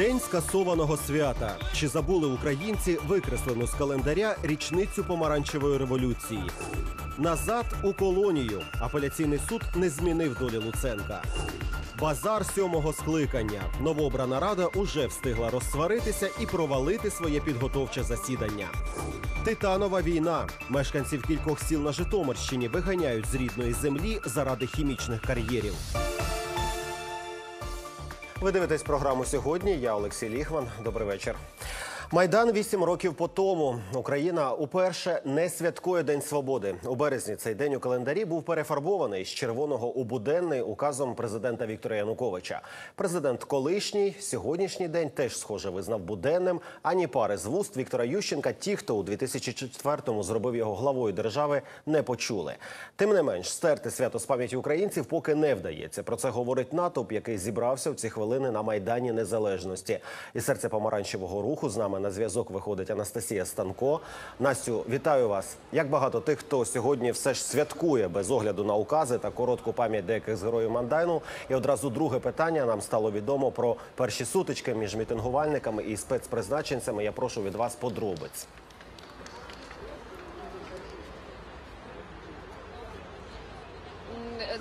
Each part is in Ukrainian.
День скасованого свята. Чи забули українці викреслену з календаря річницю помаранчевої революції? Назад у колонію. Апеляційний суд не змінив долі Луценка. Базар сьомого скликання. Новообрана рада уже встигла розсваритися і провалити своє підготовче засідання. Титанова війна. Мешканців кількох сіл на Житомирщині виганяють з рідної землі заради хімічних кар'єрів. Ви дивитесь програму сьогодні. Я Олексій Ліхман. Добрий вечір. Майдан вісім років по тому. Україна уперше не святкує День свободи. У березні цей день у календарі був перефарбований з червоного у буденний указом президента Віктора Януковича. Президент колишній сьогоднішній день теж схоже визнав буденним. Ані пари з вуст Віктора Ющенка. Ті, хто у 2004-му зробив його главою держави, не почули. Тим не менш, стерти свято з пам'яті українців поки не вдається. Про це говорить натовп, який зібрався в ці хвилини на майдані незалежності. І серце помаранчевого руху з нами на зв'язок виходить Анастасія Станко. Настю, вітаю вас. Як багато тих, хто сьогодні все ж святкує без огляду на укази та коротку пам'ять деяких з героїв Мандайну. І одразу друге питання нам стало відомо про перші сутички між мітингувальниками і спецпризначенцями. Я прошу від вас подробиць.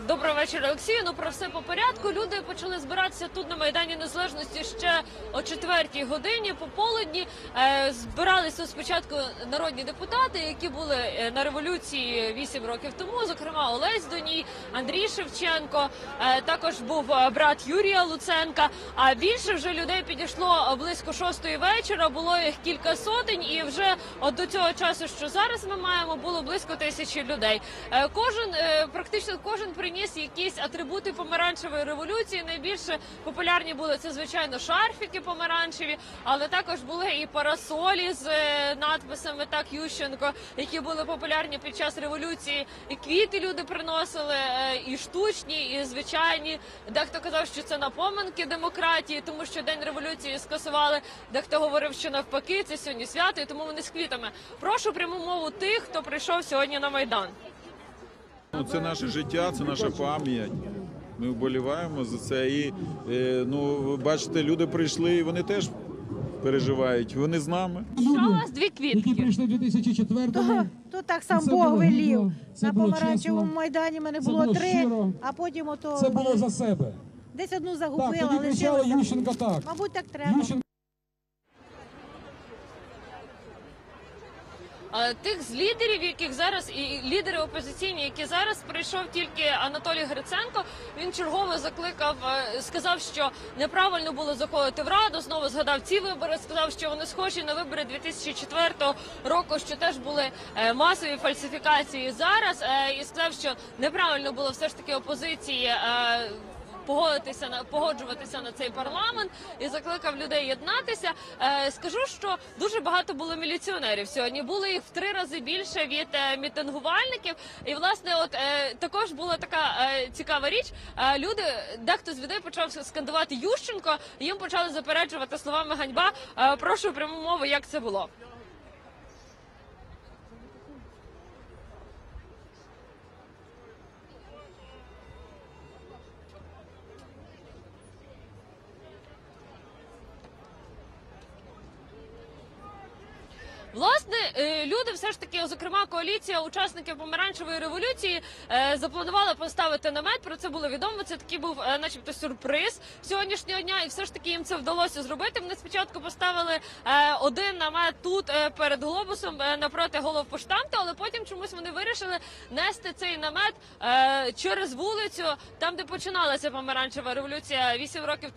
Доброго вечора, Олексію. Ну про все по порядку. Люди почали збиратися тут на майдані Незалежності ще о четвертій годині пополудні. Е, збиралися спочатку народні депутати, які були е, на революції вісім років тому. Зокрема, Олесь Доній, Андрій Шевченко. Е, також був брат Юрія Луценка. А більше вже людей підійшло близько шостої вечора. Було їх кілька сотень, і вже от до цього часу, що зараз ми маємо, було близько тисячі людей. Кожен практично кожен приніс якісь атрибути помаранчевої революції. Найбільше популярні були це, звичайно, шарфіки помаранчеві, але також були і парасолі з е, надписами Так Ющенко, які були популярні під час революції. І квіти люди приносили, е, і штучні, і звичайні. Дехто казав, що це напоминки демократії, тому що день революції скасували. Дехто говорив, що навпаки, це сьогодні свято, і тому вони з квітами. Прошу пряму мову тих, хто прийшов сьогодні на майдан. Ну, це наше життя, це наша пам'ять. Ми вболіваємо за це. І е, ну, бачите, люди прийшли і вони теж переживають. Вони з нами. Що у вас дві які квітки? прийшли в 2004-му. То, так сам Це Бог велів. На помаранчевому чесно, майдані мене було було три, щиро. а потім ото Це було за себе. десь одну Так, загубила, лишилася. Ющенко так. Мабуть, так треба. Ющенко Тих з лідерів, яких зараз і лідери опозиційні, які зараз прийшов тільки Анатолій Гриценко. Він чергово закликав, е, сказав, що неправильно було заходити в раду. Знову згадав ці вибори. Сказав, що вони схожі на вибори 2004 року, що теж були е, масові фальсифікації зараз. Е, І сказав, що неправильно було все ж таки опозиції. Погодитися на погоджуватися на цей парламент і закликав людей єднатися. Е, скажу, що дуже багато було міліціонерів сьогодні. Було їх в три рази більше від е, мітингувальників. І власне, от е, також була така цікава річ. Люди, дехто з людей почав скандувати Ющенко. Їм почали заперечувати словами ганьба. Прошу пряму мову, як це було. Власне, е, люди все ж таки, зокрема, коаліція учасників помаранчевої революції, е, запланувала поставити намет. Про це було відомо. Це такий був, е, начебто, сюрприз сьогоднішнього дня, і все ж таки їм це вдалося зробити. Вони спочатку поставили е, один намет тут перед глобусом напроти головпоштамту, але потім чомусь вони вирішили нести цей намет через вулицю, там де починалася помаранчева революція 8 років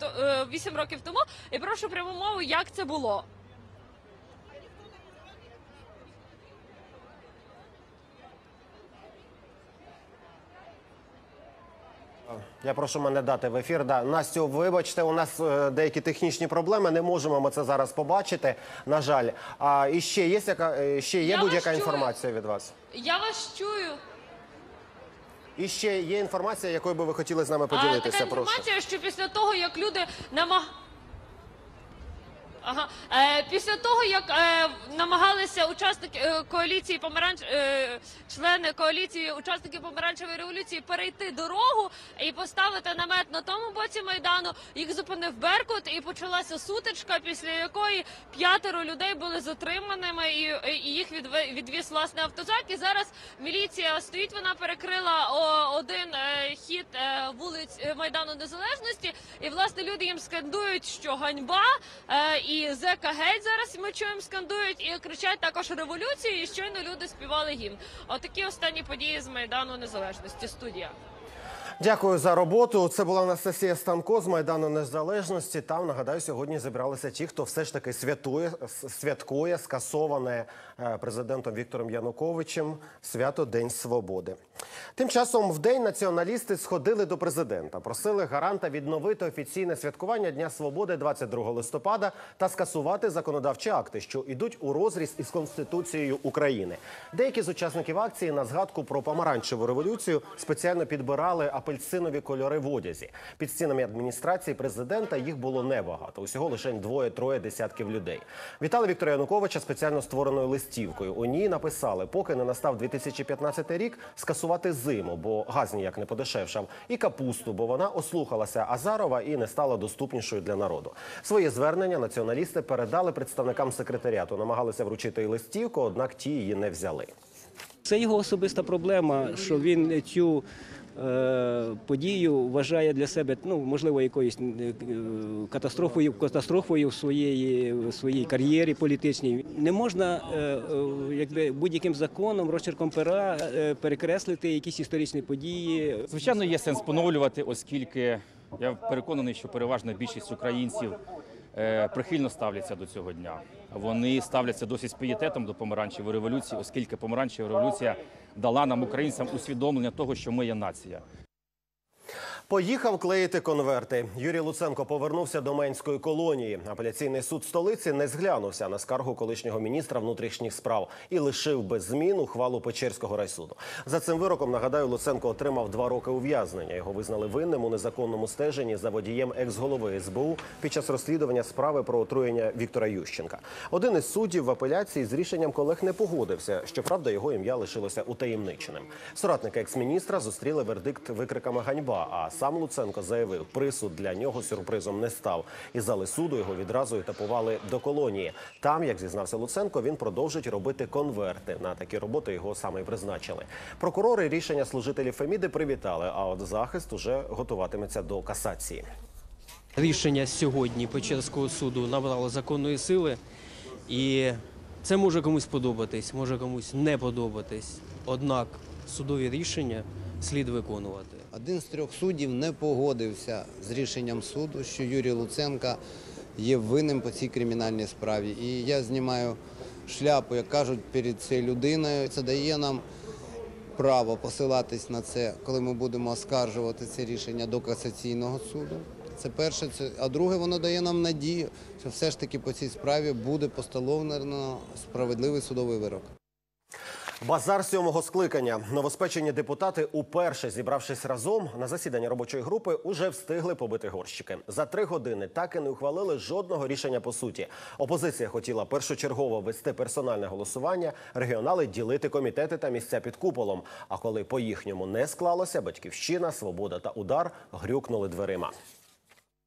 8 років тому. І прошу пряму мову, як це було. Я прошу мене дати в ефір. Да. Настю, вибачте, у нас е, деякі технічні проблеми. Не можемо ми це зараз побачити. На жаль. А і ще є яка е, ще є будь-яка інформація від вас? Я вас чую. І ще є інформація, якою би ви хотіли з нами А, поділитися. інформація, Прошу. що після того, як люди намаг... Ага. Е, після того, як е, намагалися учасники е, коаліції помаранч, е, члени коаліції учасники помаранчевої революції перейти дорогу і поставити намет на тому боці майдану, їх зупинив Беркут і почалася сутичка, після якої п'ятеро людей були затриманими і, і їх відве- відвіз власне автозак. І зараз міліція стоїть. Вона перекрила о, один е, хід е, вулиць е, майдану незалежності. І власне люди їм скандують, що ганьба е, і зека геть зараз ми чуємо скандують і кричать також революцію. І щойно люди співали гімн. Отакі останні події з майдану незалежності. Студія. Дякую за роботу. Це була Анастасія Станко з Майдану Незалежності. Там нагадаю, сьогодні зібралися ті, хто все ж таки святує святкує скасоване президентом Віктором Януковичем свято День Свободи. Тим часом в день націоналісти сходили до президента, просили гаранта відновити офіційне святкування Дня Свободи 22 листопада та скасувати законодавчі акти, що йдуть у розріз із конституцією України. Деякі з учасників акції на згадку про помаранчеву революцію спеціально підбирали апельсинові кольори в одязі. Під стінами адміністрації президента їх було небагато. Усього лише двоє-троє десятків людей. Вітали Віктора Януковича спеціально створеною листівкою. У ній написали: поки не настав 2015 рік, скасувати зиму, бо газ ніяк не подешевшав, і капусту, бо вона ослухалася Азарова і не стала доступнішою для народу. Своє звернення націоналісти передали представникам секретаріату. Намагалися вручити і листівку, однак ті її не взяли. Це його особиста проблема, що він цю подію вважає для себе, ну можливо, якоюсь е, катастрофою, катастрофою в своєї в своїй кар'єрі політичній. Не можна е, е, якби будь-яким законом, розчерком пера е, перекреслити якісь історичні події. Звичайно, є сенс поновлювати, оскільки я переконаний, що переважна більшість українців е, прихильно ставляться до цього дня. Вони ставляться досі з пієтетом до помаранчевої революції, оскільки помаранчева революція дала нам, українцям, усвідомлення того, що ми є нація. Поїхав клеїти конверти. Юрій Луценко повернувся до Менської колонії. Апеляційний суд столиці не зглянувся на скаргу колишнього міністра внутрішніх справ і лишив без змін ухвалу Печерського райсуду. За цим вироком нагадаю, Луценко отримав два роки ув'язнення. Його визнали винним у незаконному стеженні за водієм екс-голови СБУ під час розслідування справи про отруєння Віктора Ющенка. Один із суддів в апеляції з рішенням колег не погодився. Щоправда, його ім'я лишилося утаємниченим. Соратники екс-міністра зустріли вердикт викриками ганьба. А сам Луценко заявив, присуд для нього сюрпризом не став. Із зали суду його відразу етапували до колонії. Там, як зізнався Луценко, він продовжить робити конверти. На такі роботи його саме й призначили. Прокурори рішення служителів Феміди привітали. А от захист уже готуватиметься до касації. Рішення сьогодні Печерського суду набрало законної сили, і це може комусь подобатись, може комусь не подобатись. Однак судові рішення слід виконувати. Один з трьох суддів не погодився з рішенням суду, що Юрій Луценка є винним по цій кримінальній справі. І я знімаю шляпу, як кажуть, перед цією людиною. Це дає нам право посилатись на це, коли ми будемо оскаржувати це рішення до касаційного суду. Це перше, а друге, воно дає нам надію, що все ж таки по цій справі буде постановлено справедливий судовий вирок. Базар сьомого скликання. Новоспечені депутати, уперше зібравшись разом на засідання робочої групи, уже встигли побити горщики. За три години так і не ухвалили жодного рішення по суті. Опозиція хотіла першочергово вести персональне голосування, регіонали ділити комітети та місця під куполом. А коли по їхньому не склалося, батьківщина, свобода та удар грюкнули дверима.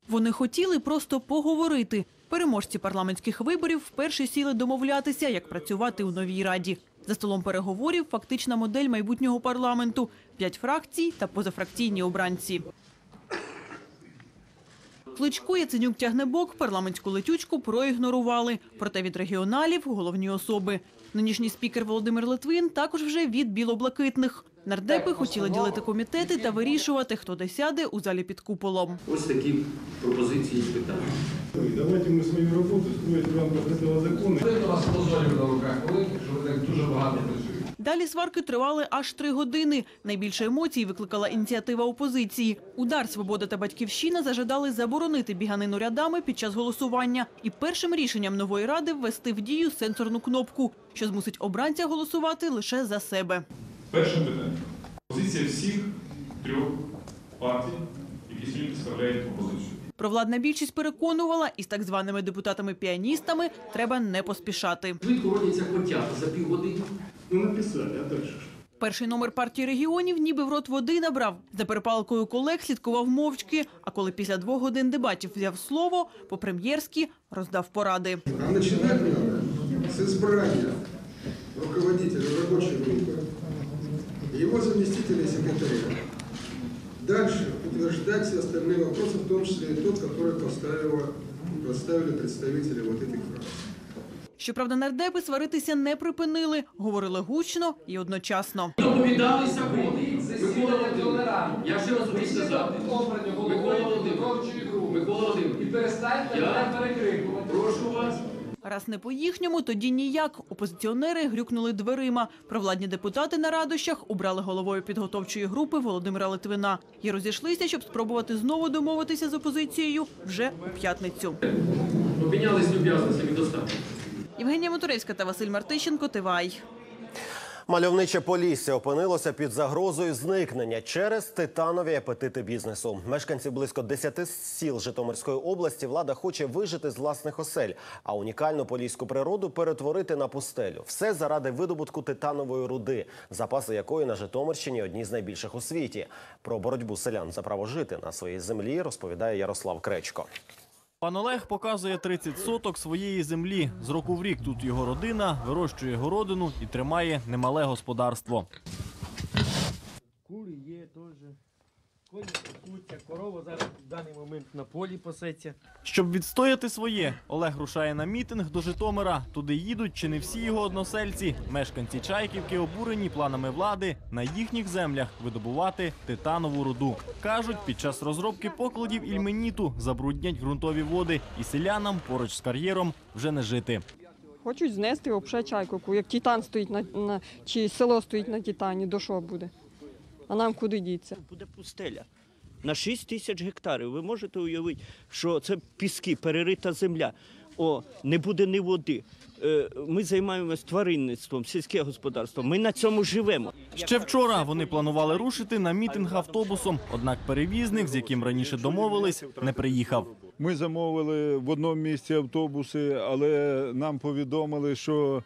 Вони хотіли просто поговорити. Переможці парламентських виборів вперше сіли домовлятися, як працювати у новій раді. За столом переговорів фактична модель майбутнього парламенту: п'ять фракцій та позафракційні обранці. Кличко Яценюк Тягнебок парламентську летючку проігнорували. Проте від регіоналів головні особи. Нинішній спікер Володимир Литвин також вже від білоблакитних. Нардепи хотіли ділити комітети та вирішувати, хто де сяде у залі під куполом. Ось такі пропозиції і питання. Давайте ми свою роботу строїти в рамках цього закону. Це вас позорів на руках великих, що ви так дуже багато працюєте. Далі сварки тривали аж три години. Найбільше емоцій викликала ініціатива опозиції. Удар «Свобода» та «Батьківщина» зажадали заборонити біганину рядами під час голосування і першим рішенням нової ради ввести в дію сенсорну кнопку, що змусить обранця голосувати лише за себе. Перше питання. Позиція всіх трьох партій, які сьогодні представляють опозицію. Провладна більшість переконувала, із так званими депутатами-піаністами треба не поспішати. Швидко родяться котята за півгодини. Ну написали, а дальше что? Перший номер партії регіонів ніби в рот води набрав. За перепалкою колег слідкував мовчки. А коли після двох годин дебатів взяв слово, по-прем'єрськи роздав поради. А начинать надо с избрания руководителя рабочей группы, его заместителя и секретаря. Дальше утверждать все остальные вопросы, в том числе и тот, который поставила, поставили представители вот этих фракций. Щоправда, нардепи сваритися не припинили, говорили гучно і одночасно. Доповідалися вони. Микола Володимирович, я ще раз хочу сказати. Микола Володимирович, Микола Володимирович, і перестаньте я перекрикувати. Прошу вас. Раз не по-їхньому, тоді ніяк. Опозиціонери грюкнули дверима. Провладні депутати на радощах обрали головою підготовчої групи Володимира Литвина і розійшлися, щоб спробувати знову домовитися з опозицією вже у п'ятницю. Обмінялись люб'язностями достатньо. Євгенія Моторецька та Василь Мартищенко. Тивай. Мальовниче Полісся опинилося під загрозою зникнення через титанові апетити бізнесу. Мешканці близько 10 сіл Житомирської області влада хоче вижити з власних осель, а унікальну поліську природу перетворити на пустелю. Все заради видобутку титанової руди, запаси якої на Житомирщині одні з найбільших у світі. Про боротьбу селян за право жити на своїй землі розповідає Ярослав Кречко. Пан Олег показує 30 соток своєї землі. З року в рік тут його родина вирощує городину і тримає немале господарство. Курі є теж. Коні пасуться, корова зараз в даний момент на полі пасеться. Щоб відстояти своє, Олег рушає на мітинг до Житомира. Туди їдуть чи не всі його односельці. Мешканці Чайківки обурені планами влади на їхніх землях видобувати титанову руду. Кажуть, під час розробки покладів ільменіту забруднять ґрунтові води, і селянам поруч з кар'єром вже не жити. Хочуть знести взагалі чайковку. Як титан стоїть на, на чи село стоїть на титані, до що буде? А нам куди діться? Буде пустеля. На 6 тисяч гектарів. Ви можете уявити, що це піски, перерита земля. О, не буде ні води. Е, Ми займаємось тваринництвом, сільське господарство. Ми на цьому живемо. Ще вчора вони планували рушити на мітинг автобусом. Однак перевізник, з яким раніше домовились, не приїхав. Ми замовили в одному місці автобуси, але нам повідомили, що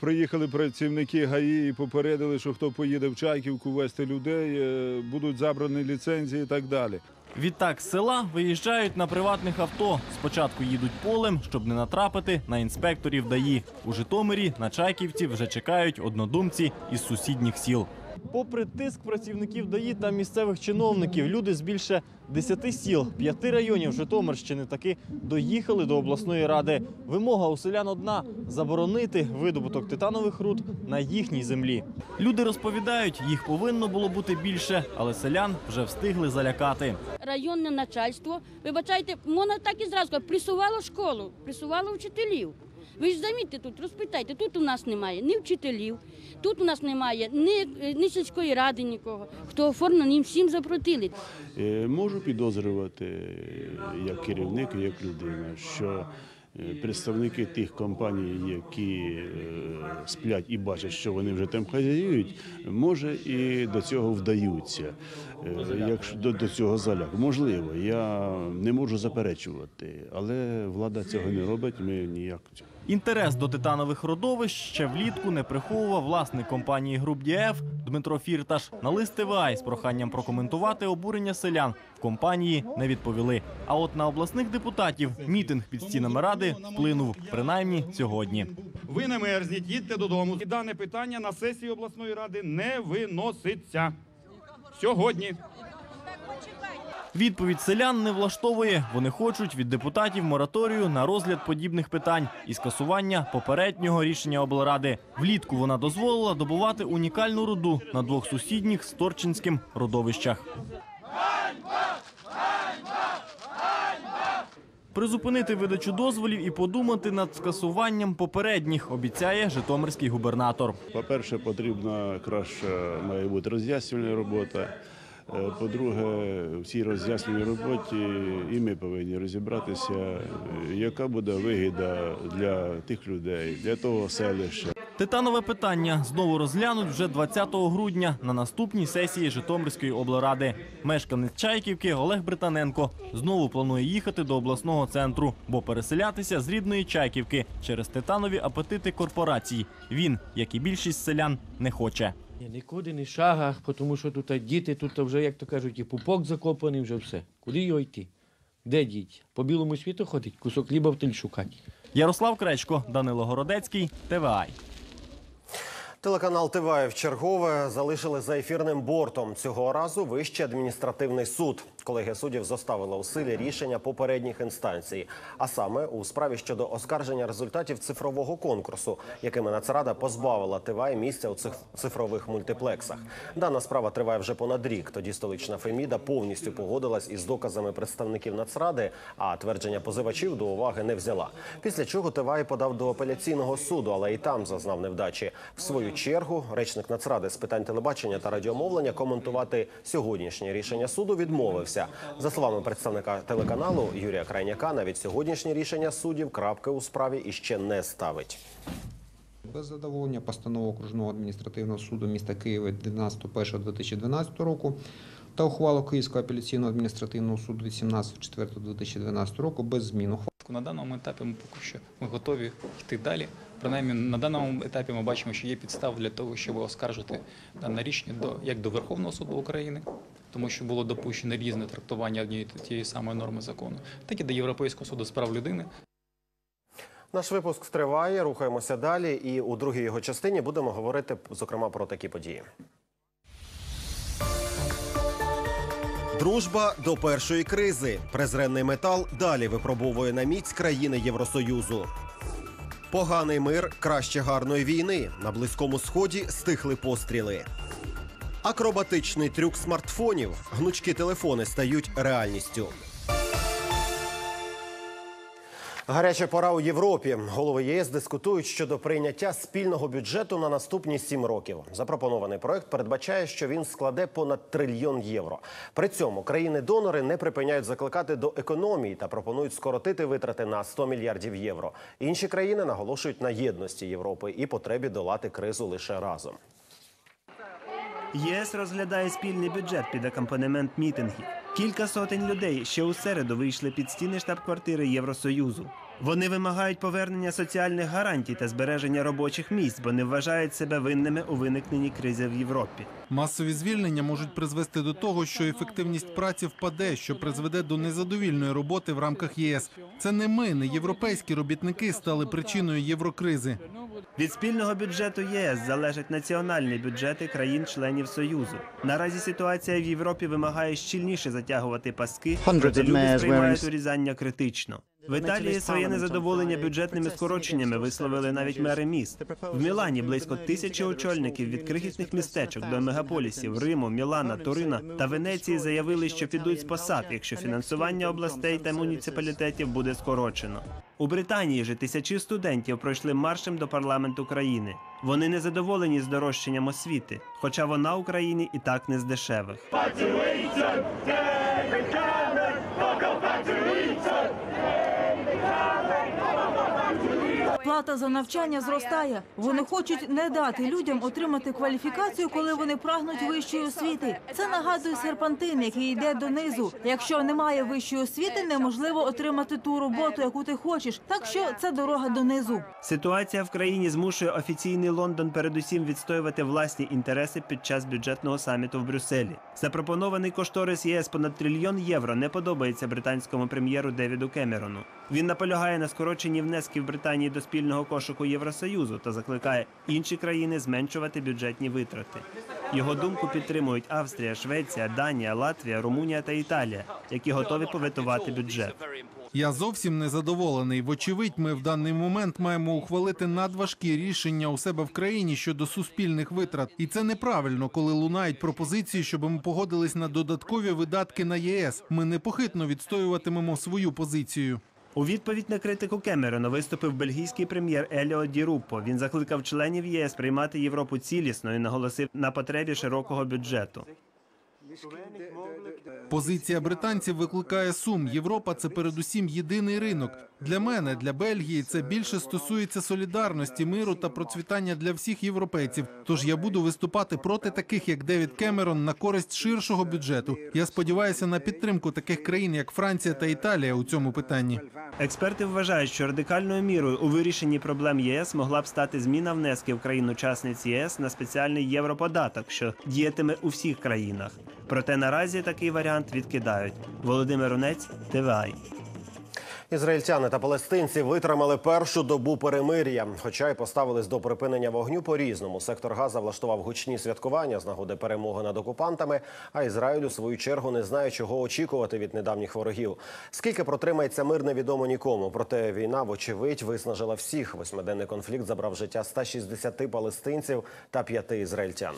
приїхали працівники ГАІ і попередили, що хто поїде в Чайківку вести людей, е, будуть забрані ліцензії і так далі. Відтак з села виїжджають на приватних авто. Спочатку їдуть полем, щоб не натрапити на інспекторів ДАІ. У Житомирі на Чайківці вже чекають однодумці із сусідніх сіл. Попри тиск працівників ДАІ та місцевих чиновників, люди з більше 10 сіл, п'яти районів Житомирщини таки доїхали до обласної ради. Вимога у селян одна заборонити видобуток титанових руд на їхній землі. Люди розповідають, їх повинно було бути більше, але селян вже встигли залякати. районне начальство, вибачайте, можна так і зразу присувало школу, присувало вчителів. Ви ж замітьте тут, розпитайте, тут у нас немає ні вчителів, тут у нас немає ні, ні сільської ради нікого. Хто оформлено, їм всім запротили. Е, Можу підозрювати е, як керівник, як людина, що е, представники тих компаній, які е, сплять і бачать, що вони вже там хазяюють, може і до цього вдаються. Е, Якщо до, до цього заляк, можливо, я не можу заперечувати, але влада цього не робить. Ми ніяк Інтерес до титанових родовищ ще влітку не приховував власник компанії Груп ДІФ Дмитро Фірташ. На лист ТВА з проханням прокоментувати обурення селян в компанії не відповіли. А от на обласних депутатів мітинг під стінами ради вплинув принаймні сьогодні. Ви не мерзніть, їдьте додому. І дане питання на сесії обласної ради не виноситься. Сьогодні. Відповідь селян не влаштовує. Вони хочуть від депутатів мораторію на розгляд подібних питань і скасування попереднього рішення облради. Влітку вона дозволила добувати унікальну руду на двох сусідніх з Торчинським родовищах. Призупинити видачу дозволів і подумати над скасуванням попередніх, обіцяє житомирський губернатор. По-перше, потрібна краща має бути роз'яснювальна робота. Е, По-друге, в цій роз'ясненій роботі і ми повинні розібратися, яка буде вигіда для тих людей, для того селища. Титанове питання знову розглянуть вже 20 грудня на наступній сесії Житомирської облради. Мешканець Чайківки Олег Британенко знову планує їхати до обласного центру, бо переселятися з рідної Чайківки через титанові апетити корпорацій. Він, як і більшість селян, не хоче. Ні, нікуди не шага, тому що тут діти, тут вже, як то кажуть, і пупок закопаний, вже все. Куди його йти? Де діть? По білому світу ходить, кусок хліба в тиль шукати. Ярослав Кречко, Данило Городецький, ТВАЙ. Телеканал ТВА в чергове залишили за ефірним бортом. Цього разу Вищий адміністративний суд. Колегія суддів зоставила у силі рішення попередніх інстанцій, а саме у справі щодо оскарження результатів цифрового конкурсу, якими Нацрада позбавила ТВА місця у цифрових мультиплексах. Дана справа триває вже понад рік. Тоді столична Феміда повністю погодилась із доказами представників Нацради, а твердження позивачів до уваги не взяла. Після чого ТВА подав до апеляційного суду, але і там зазнав невдачі. В свою чергу речник Нацради з питань телебачення та радіомовлення коментувати сьогоднішнє рішення суду відмовився. За словами представника телеканалу Юрія Крайняка, навіть сьогоднішнє рішення суддів крапки у справі іще не ставить. Без задоволення постанови окружного адміністративного суду міста Києва 12.01.2012 року та ухвалу Київського апеляційного адміністративного суду 18.04.2012 року без змін. На даному етапі ми поки що ми готові йти далі. Принаймні на даному етапі ми бачимо, що є підстав для того, щоб оскаржити дане рішення до як до Верховного суду України, тому що було допущено різне трактування однієї тієї самої норми закону, так і до Європейського суду з прав людини. Наш випуск триває. Рухаємося далі. І у другій його частині будемо говорити зокрема про такі події. Дружба до першої кризи. Презренний метал далі випробовує на міць країни Євросоюзу. Поганий мир краще гарної війни. На близькому сході стихли постріли. Акробатичний трюк смартфонів. Гнучкі телефони стають реальністю. Гаряча пора у Європі. Голови ЄС дискутують щодо прийняття спільного бюджету на наступні сім років. Запропонований проект передбачає, що він складе понад трильйон євро. При цьому країни-донори не припиняють закликати до економії та пропонують скоротити витрати на 100 мільярдів євро. Інші країни наголошують на єдності Європи і потребі долати кризу лише разом. ЄС розглядає спільний бюджет під акомпанемент мітингів. Кілька сотень людей ще у середу вийшли під стіни штаб-квартири Євросоюзу. Вони вимагають повернення соціальних гарантій та збереження робочих місць, бо не вважають себе винними у виникненні кризи в Європі. Масові звільнення можуть призвести до того, що ефективність праці впаде, що призведе до незадовільної роботи в рамках ЄС. Це не ми, не європейські робітники стали причиною єврокризи. Від спільного бюджету єС залежать національні бюджети країн-членів Союзу. Наразі ситуація в Європі вимагає щільніше затягувати паски, люди сприймають урізання критично. В Італії своє незадоволення бюджетними скороченнями висловили навіть мери міст. В Мілані близько тисячі очільників від крихітних містечок до мегаполісів Риму, Мілана, Турина та Венеції заявили, що підуть з посад, якщо фінансування областей та муніципалітетів буде скорочено. У Британії же тисячі студентів пройшли маршем до парламенту країни. Вони не задоволені здорожчанням освіти, хоча вона Україні і так не з дешевих. Плата за навчання зростає. Вони хочуть не дати людям отримати кваліфікацію, коли вони прагнуть вищої освіти. Це нагадує серпантин, який йде донизу. Якщо немає вищої освіти, неможливо отримати ту роботу, яку ти хочеш. Так що це дорога донизу. Ситуація в країні змушує офіційний Лондон передусім відстоювати власні інтереси під час бюджетного саміту в Брюсселі. Запропонований кошторис ЄС понад трильйон євро не подобається британському прем'єру Девіду Кемерону. Він наполягає на скороченні внесків Британії до спільного кошику Євросоюзу та закликає інші країни зменшувати бюджетні витрати. Його думку підтримують Австрія, Швеція, Данія, Латвія, Румунія та Італія, які готові поветувати бюджет. Я зовсім не задоволений. Вочевидь, ми в даний момент маємо ухвалити надважкі рішення у себе в країні щодо суспільних витрат. І це неправильно, коли лунають пропозиції, щоб ми погодились на додаткові видатки на ЄС. Ми непохитно відстоюватимемо свою позицію. У відповідь на критику Кемерона виступив бельгійський прем'єр Еліо Ді Руппо. Він закликав членів ЄС приймати Європу цілісно і наголосив на потребі широкого бюджету. Позиція британців викликає сум. Європа це передусім єдиний ринок. Для мене, для Бельгії, це більше стосується солідарності, миру та процвітання для всіх європейців. Тож я буду виступати проти таких, як Девід Кемерон, на користь ширшого бюджету. Я сподіваюся на підтримку таких країн, як Франція та Італія, у цьому питанні. Експерти вважають, що радикальною мірою у вирішенні проблем ЄС могла б стати зміна внесків країн-учасниць єС на спеціальний європодаток, що діятиме у всіх країнах. Проте наразі такий варіант відкидають. Володимир Рунець, ТВА. Ізраїльтяни та палестинці витримали першу добу перемир'я, хоча й поставились до припинення вогню по-різному. Сектор Газа влаштував гучні святкування з нагоди перемоги над окупантами. А Ізраїль у свою чергу не знає, чого очікувати від недавніх ворогів. Скільки протримається мир, невідомо нікому. Проте війна, вочевидь, виснажила всіх. Восьмиденний конфлікт забрав життя 160 палестинців та п'яти ізраїльтян.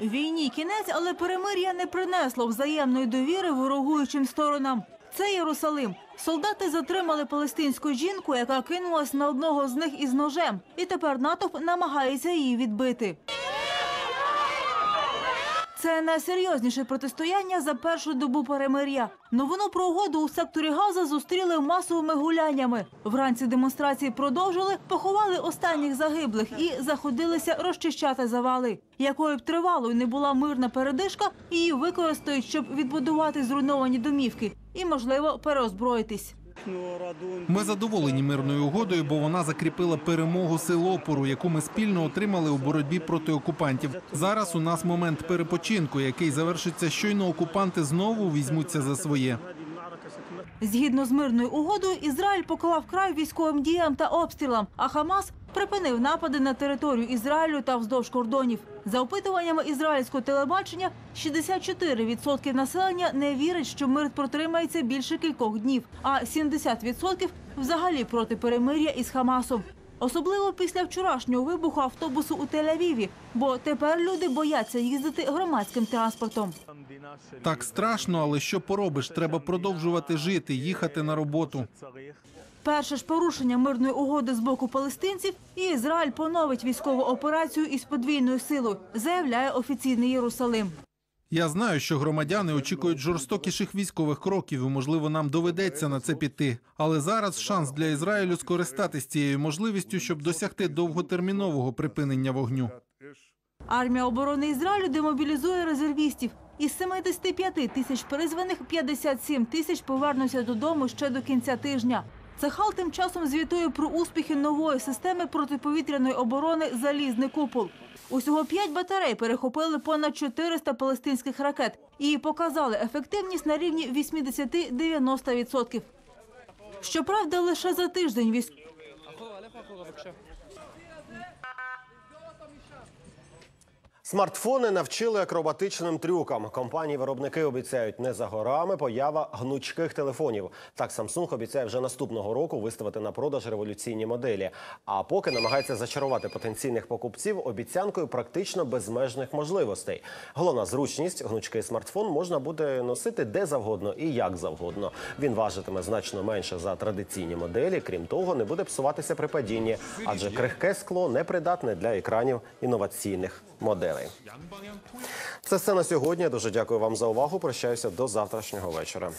Війні кінець, але перемир'я не принесло взаємної довіри ворогуючим сторонам. Це Єрусалим. Солдати затримали палестинську жінку, яка кинулась на одного з них із ножем, і тепер натовп намагається її відбити. Це найсерйозніше протистояння за першу добу перемир'я. Новину про угоду у секторі Газа зустріли масовими гуляннями. Вранці демонстрації продовжили, поховали останніх загиблих і заходилися розчищати завали. Якою б тривалою не була мирна передишка, її використають, щоб відбудувати зруйновані домівки і, можливо, переозброїтись. Ми задоволені мирною угодою, бо вона закріпила перемогу сил опору, яку ми спільно отримали у боротьбі проти окупантів. Зараз у нас момент перепочинку, який завершиться щойно окупанти знову візьмуться за своє. Згідно з мирною угодою, Ізраїль поклав край військовим діям та обстрілам, а Хамас припинив напади на територію Ізраїлю та вздовж кордонів. За опитуваннями ізраїльського телебачення, 64% населення не вірить, що мир протримається більше кількох днів, а 70% взагалі проти перемир'я із Хамасом. Особливо після вчорашнього вибуху автобусу у Тель-Авіві, бо тепер люди бояться їздити громадським транспортом. Так страшно, але що поробиш? Треба продовжувати жити, їхати на роботу. Перше ж порушення мирної угоди з боку палестинців, і Ізраїль поновить військову операцію із подвійною силою, заявляє офіційний Єрусалим. Я знаю, що громадяни очікують жорстокіших військових кроків, і можливо нам доведеться на це піти. Але зараз шанс для Ізраїлю скористатись цією можливістю, щоб досягти довготермінового припинення вогню. Армія оборони Ізраїлю демобілізує резервістів. Із 75 тисяч призваних 57 тисяч повернуться додому ще до кінця тижня. Цехал тим часом звітує про успіхи нової системи протиповітряної оборони Залізний купол. Усього п'ять батарей перехопили понад 400 палестинських ракет і показали ефективність на рівні 80-90%. Щоправда, лише за тиждень військ... Смартфони навчили акробатичним трюкам. Компанії-виробники обіцяють не за горами поява гнучких телефонів. Так Samsung обіцяє вже наступного року виставити на продаж революційні моделі. А поки намагається зачарувати потенційних покупців обіцянкою практично безмежних можливостей. Головна зручність гнучкий смартфон можна буде носити де завгодно і як завгодно. Він важитиме значно менше за традиційні моделі. Крім того, не буде псуватися при падінні, адже крихке скло непридатне для екранів інноваційних моделей. Це все на сьогодні. Дуже дякую вам за увагу. Прощаюся до завтрашнього вечора.